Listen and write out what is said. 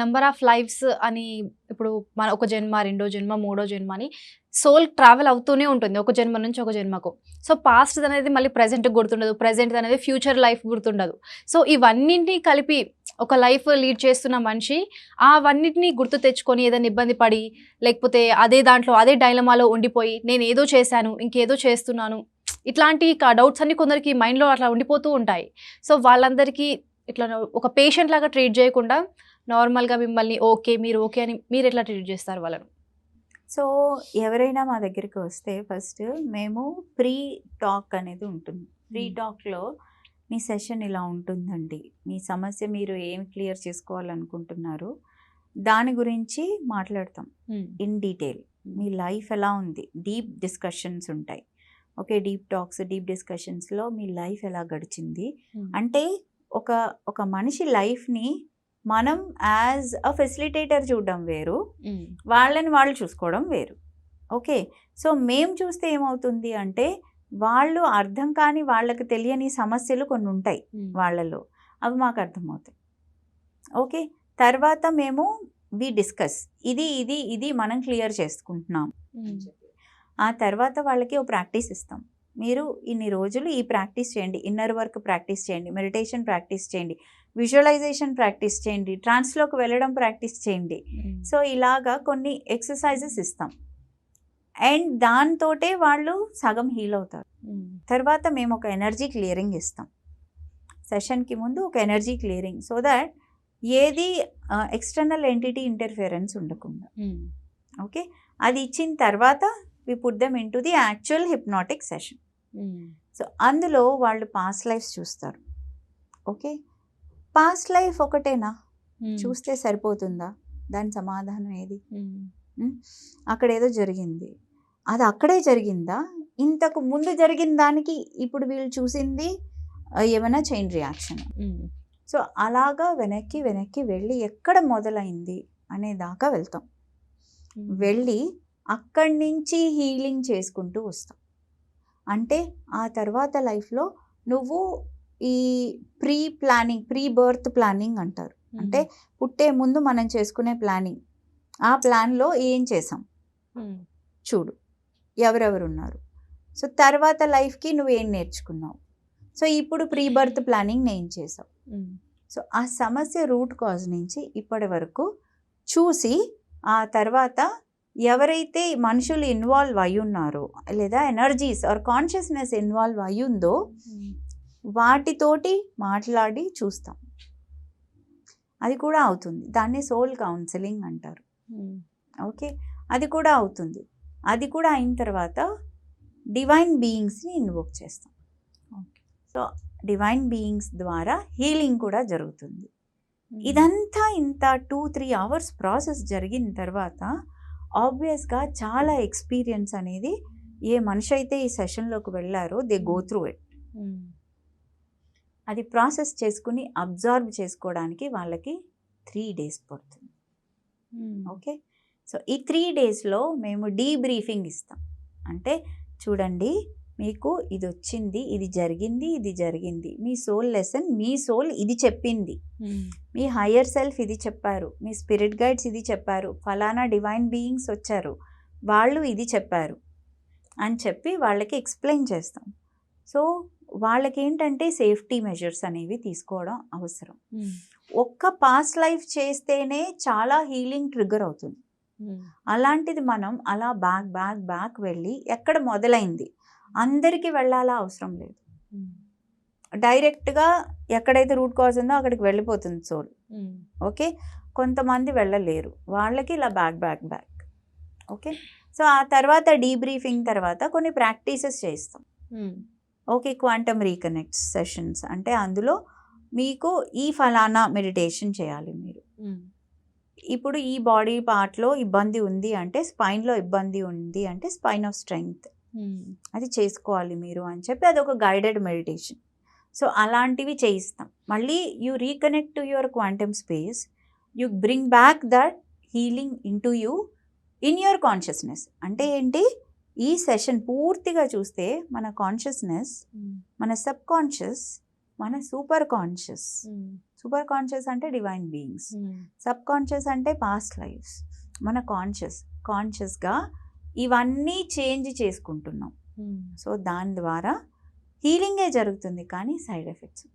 Number of lifes అని ఇప్పుడు మన ఒక జన్మ రెండో జన్మ మూడో జన్మ అని సోల్ ట్రావెల్ అవుతూనే ఉంటుంది. ఒక జన్మ నుంచి ఒక జన్మకు. సో పాస్ట్ అనేది మళ్ళీ ప్రజెంట్ గుర్తుండదు. ప్రజెంట్ అనేది ఫ్యూచర్ లైఫ్ గుర్తుండదు. సో ఇవన్నింటినీ కలిపి ఒక లైఫ్ లీడ్ చేస్తున్న మనిషి అవన్నిటిని గుర్తు తెచ్చుకొని ఏదైనా ఇబ్బంది పడి లేకపోతే అదే దాంట్లో అదే డైలమాలో ఉండిపోయి నేను ఏదో చేశాను ఇంకేదో చేస్తున్నాను. ఇట్లాంటి డౌట్స్ అన్ని కొందరికి మైండ్లో అట్లా ఉండిపోతూ ఉంటాయి. సో వాళ్ళందరికీ ఇట్లా ఒక పేషెంట్ లాగా ట్రీట్ చేయకుండా నార్మల్గా మిమ్మల్ని ఓకే మీరు ఓకే అని మీరు ఎట్లా ట్రీట్ చేస్తారు వాళ్ళను? సో ఎవరైనా మా దగ్గరికి వస్తే ఫస్ట్ మేము ప్రీ టాక్ అనేది ఉంటుంది. ప్రీ. టాక్లో మీ సెషన్ ఇలా ఉంటుందండి. మీ సమస్య మీరు ఏం క్లియర్ చేసుకోవాలనుకుంటున్నారు దాని గురించి మాట్లాడతాం. ఇన్ డీటెయిల్ మీ లైఫ్ ఎలా ఉంది? డీప్ డిస్కషన్స్ ఉంటాయి. ఓకే డీప్ టాక్స్ డీప్ డిస్కషన్స్లో మీ లైఫ్ ఎలా గడిచింది? అంటే ఒక ఒక మనిషి లైఫ్ని మనం యాజ్ అ ఫెసిలిటేటర్ చూడడం వేరు. వాళ్ళని వాళ్ళు చూసుకోవడం వేరు. ఓకే. సో మేము చూస్తే ఏమవుతుంది అంటే వాళ్ళు అర్థం కాని వాళ్ళకి తెలియని సమస్యలు కొన్ని ఉంటాయి వాళ్ళలో. అవి మాకు అర్థమవుతాయి. ఓకే. తర్వాత మేము వి డిస్కస్ ఇది ఇది ఇది మనం క్లియర్ చేసుకుంటున్నాం. ఆ తర్వాత వాళ్ళకి ఓ ప్రాక్టీస్ ఇస్తాం. మీరు ఇన్ని రోజులు ఈ ప్రాక్టీస్ చేయండి. ఇన్నర్ వర్క్ ప్రాక్టీస్ చేయండి. మెడిటేషన్ ప్రాక్టీస్ చేయండి. విజువలైజేషన్ ప్రాక్టీస్ చేయండి ట్రాన్స్లోకి వెళ్ళడం ప్రాక్టీస్ చేయండి. సో ఇలాగా కొన్ని ఎక్సర్సైజెస్ ఇస్తాం. అండ్ దాంతోటే వాళ్ళు సగం హీల్ అవుతారు. తర్వాత మేము ఒక ఎనర్జీ క్లియరింగ్ ఇస్తాం. సెషన్కి ముందు ఒక ఎనర్జీ క్లియరింగ్ సో దట్ ఏది ఎక్స్టర్నల్ ఎంటిటీ ఇంటర్ఫియరెన్స్ ఉండకుండా. ఓకే? అది ఇచ్చిన తర్వాత we put them into the actual hypnotic session. So అందులో వాళ్ళు పాస్ట్ లైఫ్స్ చూస్తారు. ఓకే? పాస్ట్ లైఫ్ ఒకటేనా? చూస్తే సరిపోతుందా? దాని సమాధానం ఏది? అక్కడ ఏదో జరిగింది. అది అక్కడే జరిగిందా? ఇంతకు ముందు జరిగిన దానికి ఇప్పుడు వీళ్ళు చూసింది ఏమైనా చైన్ రియాక్షన్ సో అలాగా వెనక్కి వెనక్కి వెళ్ళి ఎక్కడ మొదలైంది అనే దాకా వెళ్తాం. వెళ్ళి అక్కడి నుంచి హీలింగ్ చేసుకుంటూ వస్తాం. అంటే ఆ తర్వాత లైఫ్లో నువ్వు ఈ pre planning pre birth planning అంటారు. అంటే పుట్టే ముందు మనం చేసుకునే ప్లానింగ్. ఆ ప్లాన్లో ఏం చేసాం? చూడు. ఎవరెవరు ఉన్నారు సో తర్వాత లైఫ్కి నువ్వు ఏం నేర్చుకున్నావు? సో ఇప్పుడు ప్రీ బర్త్ ప్లానింగ్ నేను చేసావు సో ఆ సమస్య రూట్ కాజ్ నుంచి ఇప్పటి వరకు చూసి ఆ తర్వాత ఎవరైతే మనుషులు ఇన్వాల్వ్ అయి ఉన్నారో లేదా ఎనర్జీస్ ఆర్ కాన్షియస్నెస్ ఇన్వాల్వ్ అయి ఉందో వాటితోటి మాట్లాడి చూస్తాం. అది కూడా అవుతుంది. దాన్ని సోల్ కౌన్సిలింగ్ అంటారు. ఓకే? అది కూడా అవుతుంది. అది కూడా అయిన తర్వాత డివైన్ బీయింగ్స్ని ఇన్వోక్ చేస్తాం. సో డివైన్ బీయింగ్స్ ద్వారా హీలింగ్ కూడా జరుగుతుంది. ఇదంతా ఇంత టూ త్రీ అవర్స్ ప్రాసెస్ జరిగిన తర్వాత ఆబ్వియస్గా చాలా ఎక్స్పీరియన్స్ అనేది ఏ మనిషి అయితే ఈ సెషన్లోకి వెళ్ళారో దే గో త్రూ ఇట్. అది ప్రాసెస్ చేసుకుని అబ్జర్వ్ చేసుకోవడానికి వాళ్ళకి త్రీ డేస్ పడుతుంది. ఓకే? సో ఈ త్రీ డేస్లో మేము డీబ్రీఫింగ్ ఇస్తాం. అంటే చూడండి మీకు ఇది వచ్చింది ఇది జరిగింది ఇది జరిగింది. మీ సోల్ లెసన్ మీ సోల్ ఇది చెప్పింది. మీ హయ్యర్ సెల్ఫ్ ఇది చెప్పారు. మీ స్పిరిట్ గైడ్స్ ఇది చెప్పారు. ఫలానా డివైన్ బీయింగ్స్ వచ్చారు. వాళ్ళు ఇది చెప్పారు. అని చెప్పి వాళ్ళకి ఎక్స్ప్లెయిన్ చేస్తాం. సో వాళ్ళకి ఏంటంటే సేఫ్టీ మెజర్స్ అనేవి తీసుకోవడం అవసరం. ఒక్క పాస్ట్ లైఫ్ చేస్తేనే చాలా హీలింగ్ ట్రిగర్ అవుతుంది. అలాంటిది మనం అలా బ్యాక్ బ్యాక్ బ్యాక్ వెళ్ళి ఎక్కడ మొదలైంది? అందరికీ వెళ్ళాలా అవసరం లేదు. డైరెక్ట్గా ఎక్కడైతే రూట్ కాజ్ ఉందో అక్కడికి వెళ్ళిపోతుంది సోల్. ఓకే? కొంతమంది వెళ్ళలేరు. వాళ్ళకి ఇలా back back back. Okay? So ఆ తర్వాత డీబ్రీఫింగ్ తర్వాత కొన్ని ప్రాక్టీసెస్ చేస్తాం. Okay quantum reconnect sessions. అంటే అందులో మీకు ఈ ఫలానా మెడిటేషన్ చేయాలి మీరు. ఇప్పుడు ఈ బాడీ పార్ట్లో ఇబ్బంది ఉంది అంటే స్పైన్లో ఇబ్బంది ఉంది అంటే స్పైన్ ఆఫ్ స్ట్రెంగ్త్. అది చేసుకోవాలి మీరు అని చెప్పి అది ఒక గైడెడ్ మెడిటేషన్. సో అలాంటివి చేయిస్తాం. మళ్ళీ you reconnect to your quantum space. You bring back that healing into you in your consciousness. అంటే ఏంటి? ఈ సెషన్ పూర్తిగా చూస్తే మన కాన్షియస్నెస్ మన సబ్ కాన్షియస్ మన సూపర్ కాన్షియస్ సూపర్ కాన్షియస్ అంటే డివైన్ బీయింగ్స్ సబ్ కాన్షియస్ అంటే పాస్ట్ లైఫ్స్ మన కాన్షియస్ కాన్షియస్గా ఇవన్నీ చేంజ్ చేసుకుంటున్నాం. సో దాని ద్వారా హీలింగే జరుగుతుంది కానీ సైడ్ ఎఫెక్ట్స్